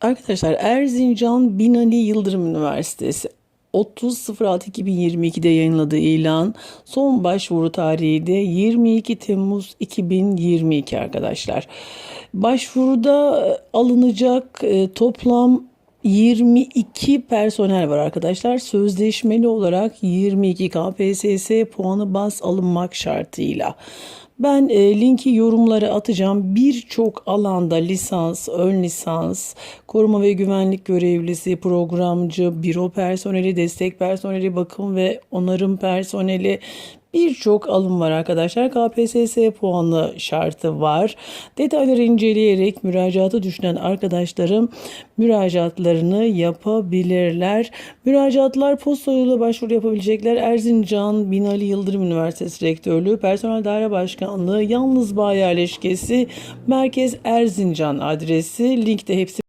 Arkadaşlar Erzincan Binali Yıldırım Üniversitesi 30.06.2022'de yayınladığı ilan son başvuru tarihi de 22 Temmuz 2022 arkadaşlar. Başvuruda e, alınacak e, toplam 22 personel var arkadaşlar. Sözleşmeli olarak 22 KPSS puanı baz alınmak şartıyla. Ben e, linki yorumlara atacağım. Birçok alanda lisans, ön lisans, koruma ve güvenlik görevlisi, programcı, büro personeli, destek personeli, bakım ve onarım personeli birçok alım var arkadaşlar. KPSS puanı şartı var. Detayları inceleyerek müracaatı düşünen arkadaşlarım müracaatlarını yapabilirler. Müracaatlar posta yoluyla başvuru yapabilecekler. Erzincan Binali Yıldırım Üniversitesi Rektörlüğü, Personel Daire Başkanlığı, Yalnız Bağ Yerleşkesi, Merkez Erzincan adresi. Linkte hepsi